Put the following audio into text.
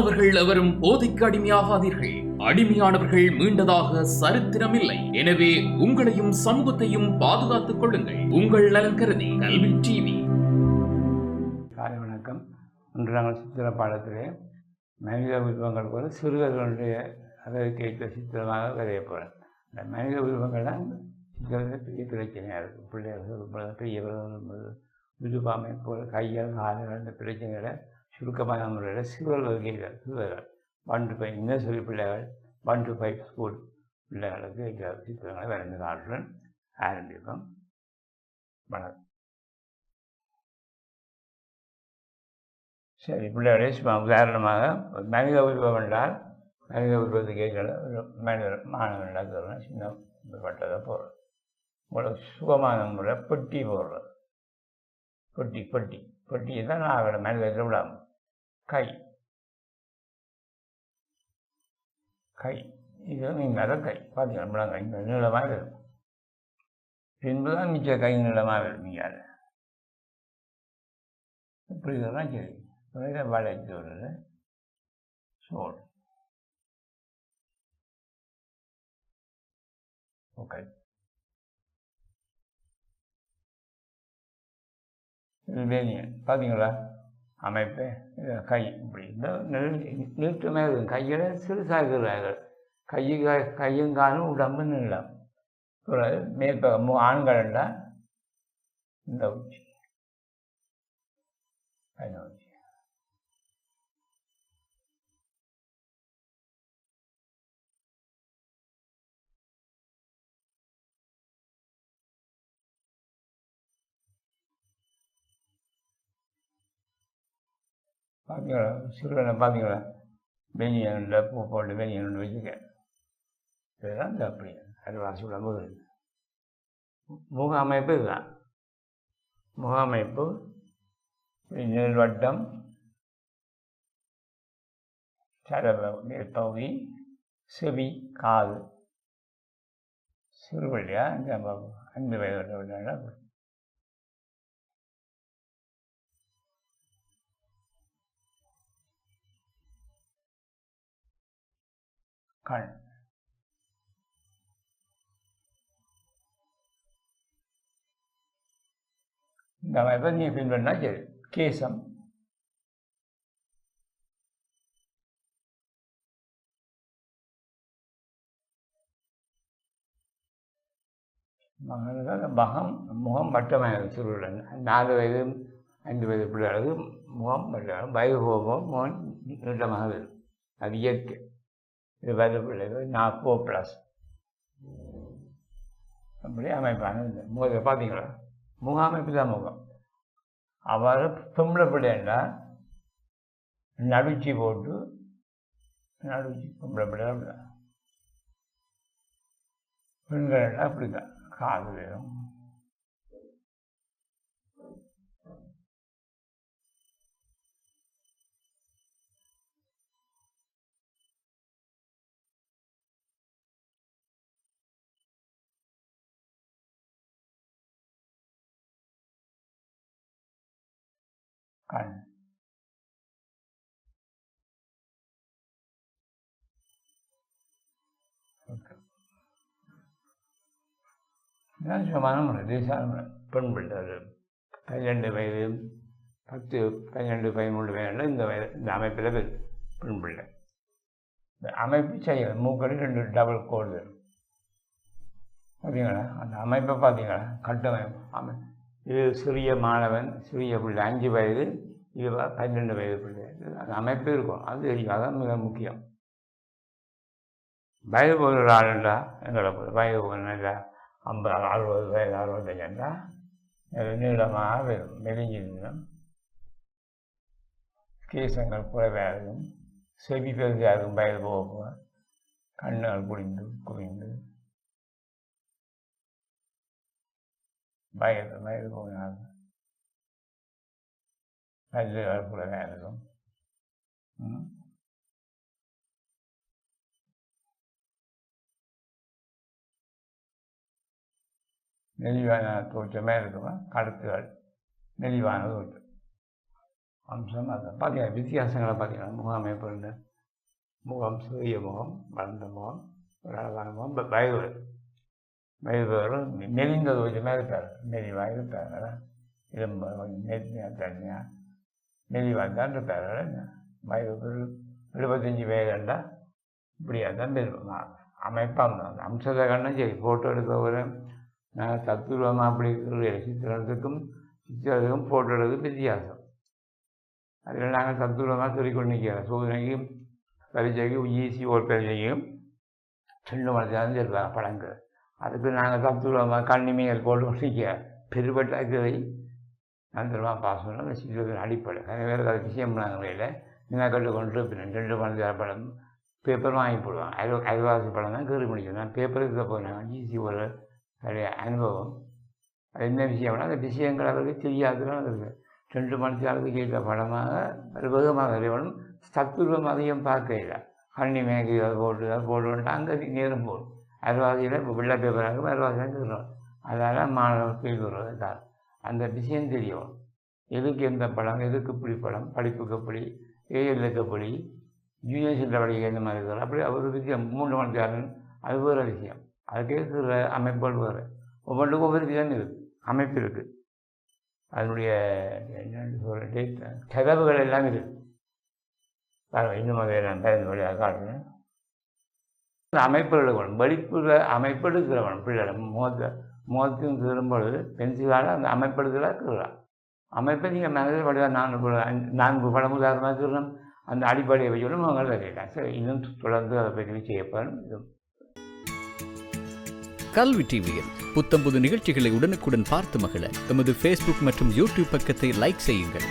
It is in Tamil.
மாணவர்கள் எவரும் போதைக்கு அடிமையாகாதீர்கள். அடிமையானவர்கள் மீண்டதாக சரித்திரமில்லை. எனவே உங்களையும் சமூகத்தையும் பாதுகாத்துக் கொள்ளுங்கள். உங்கள் நலன் கருதி கல்வி டிவி. காலை வணக்கம். இன்று நாங்கள் சித்திர பாடத்திலே மனித உருவங்கள் ஒரு சிறுவர்களுடைய அதற்கு சித்திரமாக வரைய போகிறேன் இந்த மனித உருவங்கள் தான் பெரிய பிரச்சனையாக இருக்கும். பிள்ளைகள் பெரியவர்கள் உருவாமை போல் கையால் கால்கள் அந்த பிரச்சனைகளை சுருக்கமான முறையில் சிறுவர் வகைகள் சிறுவர்கள். ஒன் டு ஃபைவ் நர்சரி பிள்ளைகள் ஒன் டு ஃபைவ் ஸ்கூல் பிள்ளைகளுக்கு இந்த சித்திரங்களை வரைந்து காட்டுறேன் ஆரம்பிப்போம். வணக்கம். சரி பிள்ளைகளே சும்மா உதாரணமாக மனித உருவம் என்றால் மனித உருவத்துக்கு ஏற்ற ஒரு மனித மாணவன் நடக்கிறோம் சின்ன பட்டதை போடுறோம் உங்களுக்கு சுகமான முறை பெட்டி போடுறது பெட்டி பெட்டி பெட்டியை தான் நான் அவரோட மனிதத்தில் விடாமல் கை. கை. இது இந்த கை. பார்த்தீங்கன்னா முழங்கை இந்த நீளமாக இருக்கும். பின்பு தான் மிச்ச கை நீளமாக இருக்கும் நீங்கள் இப்படி இதெல்லாம் சரி. வேற வளைத்து வருது சோல். ஓகே. பார்த்தீங்களா அமைப்பு கை இப்படி இந்த நீட்டுமே இருக்கும் கையில் சிறுசாகிறார்கள் கை கையும் காலும் உடம்பு நீளம் மேற்பக ஆண்கள்டா இந்த உச்சி உச்சி. பார்த்தீங்களா சிறுவனை பார்த்தீங்களா பெனியனில் பூ போட்டு பெனியன் வச்சுக்க இதெல்லாம் இந்த அப்படி அருவாசி உடம்பு முக அமைப்பு இதுதான். முக அமைப்பு நீள்வட்டம் சரபகுதி செவி காது. சிறுவழியா இந்த அஞ்சு வயது கண் இந்த அமைப்பை நீங்கள் பின்பற்றினா சரி கேசம். மகன் மகம் முகம் வட்டமாக சிறுவன் நாலு வயது ஐந்து வயது பிள்ளைகளுக்கு முகம் வட்டம் வயது போகும் முகம் நீட்டமாக வரும் அது இயற்கை. இது விளைவு பிள்ளைகள் நான் ப்ளஸ் அப்படி அமைப்பான இந்த முகத்தை பார்த்தீங்களா? முக அமைப்பு தான் முகம். அவர் பொம்பளை பிள்ளைண்டா நடுச்சி போட்டு நடுச்சி பொம்பளை பிள்ளை அப்படிதான். பெண்கள் அப்படிதான். காது வேணும் கண் சுகமான முறை தேசான முறை பெண் பிள்ளை அது பன்னிரெண்டு வயது பத்து பன்னிரெண்டு பதிமூணு வயதில் இந்த வயது இந்த அமைப்பில் பெண் பிள்ளை இந்த அமைப்பு செய்யணும் மூக்கடி ரெண்டு டபுள் கோடு பார்த்தீங்களா அந்த அமைப்பை பார்த்தீங்களா கட்டமைப்பு அமை இது சிறிய மாணவன் சிறிய பிள்ளை அஞ்சு வயது இது பன்னெண்டு வயது பிள்ளை. அந்த அமைப்பு இருக்கும். அது தெரியும். அதான் மிக முக்கியம். வயது போகிற ஆள் என்றா எங்களை போல வயது போகிறா ஐம்பது அறுபது வயது அறுபத்தஞ்சுண்டா நீளமாக வரும் மெலிஞ்சிருந்தோம் கேசங்கள் குறைவாக இருக்கும் செவி பெருசாக இருக்கும் வயது போக போக கண்ணுகள் குடிந்து குவிந்து வயது வயது போகிறாங்க பல்லுகள் குறைவாக இருக்கும் நெளிவான தோற்றமே இருக்குமா கழுத்துகள் நெளிவான தோற்றம் அம்சம் அது பார்த்தீங்கன்னா வித்தியாசங்களை பார்த்தீங்கன்னா முக அமைப்பு முகம் சிறிய முகம் வளர்ந்த முகம் ஒரு அழகான முகம் ப- மெழுகுவரும் மெலிந்தது கொஞ்சம் கொஞ்சமாக இருப்பார் மெலிவாக இருப்பார் எலும்பு கொஞ்சம் நெருங்கியாக தனியாக மெலிவாக தான் இருப்பார் வயது ஒரு எழுபத்தஞ்சி வயதுண்டா இப்படியாக தான் இருப்பாங்க அமைப்பாக அந்த அம்சத்தை கண்ணும் சரி ஃபோட்டோ எடுக்க வர நான் தத்துருவமாக அப்படி இருக்கிற சித்திரத்துக்கும் சித்திரத்துக்கும் ஃபோட்டோ எடுக்கிறது வித்தியாசம் அதில் நாங்கள் தத்துருவமாக சொல்லிக்கொண்டு நிற்கிறோம் சோதனைக்கும் பரிசைக்கும் ஈஸி ஒரு பரீட்சைக்கும் ரெண்டு மனசாக நேரம் சொல்லுவாங்க படங்கள் அதுக்கு நாங்கள் தத்துருவமாக கண்ணிமைகள் போட்டு நிற்க பெருபட்ட இருக்கிறதை நந்தரமாக பாஸ் அந்த சித்திரத்தின் அடிப்படை. வேறு பேருக்கு அது விஷயம் நாங்கள் நீங்கள் கட்டு கொண்டு பின்ன ரெண்டு மணி நேரம் படம் பேப்பர் வாங்கி போடுவாங்க. அரை அரைவாசி படம் தான் கீறி முடிக்கும் பேப்பர் பேப்பருக்கு போனாங்க ஈஸி ஒரு நிறைய அனுபவம். அது என்ன விஷயம்னா அந்த விஷயங்கள் அவருக்கு தெரியாதுலாம் இருக்குது. ரெண்டு மணி நேரத்துக்கு கேட்ட படமாக அது வேகமாக அறிவணும் சத்துருவம் அதிகம் பார்க்கல. கண்ணி மேகி போட்டு அதை போட்டு அங்கே நேரம் போடும் அரைவாசியில் இப்போ வெள்ளை பேப்பராக அரைவாசியில் கீறோம் அதனால் மாணவர் கேட்குறது தான். அந்த விஷயம் தெரியும். எதுக்கு எந்த படம் எதுக்கு புளி படம் படிப்புக்கு புளி ஏஎல்லுக்கு எப்படி யூனிவர்சிட்டியில் படிக்க எந்த மாதிரி இருக்கிறோம் அப்படி ஒரு விஷயம் மூன்று மணிக்காரன் அது வேறு விஷயம். அதுக்கே இருக்கிற அமைப்புகள் வேறு. ஒவ்வொன்றுக்கும் ஒவ்வொரு விஷயம் இருக்குது அமைப்பு இருக்குது அதனுடைய என்னென்னு சொல்லிட்டு கதவுகள் எல்லாம் இருக்குது பாருங்க இன்னும் அதை நான் பயந்து வழியாக காட்டுறேன். அந்த வெளிப்புற அமைப்பெடுக்கிறவன் பிள்ளைகள் பிள்ளை முகத்தை முகத்தையும் திரும்பொழுது பென்சிலால் அந்த அமைப்பு எடுக்கிறா அமைப்பை நீங்கள் மனதில் படிவா நான்கு நான்கு படம் உதாரணமாக இருக்கிறோம் அந்த அடிப்படையை வச்சுக்கணும் அவங்கள கேட்டேன் சரி இன்னும் தொடர்ந்து அதை பற்றி செய்யப்படும் இது கல்வி டிவியில் புத்தம்புது நிகழ்ச்சிகளை உடனுக்குடன் பார்த்து மகிழ. எமது ஃபேஸ்புக் மற்றும் யூடியூப் பக்கத்தை லைக் செய்யுங்கள்.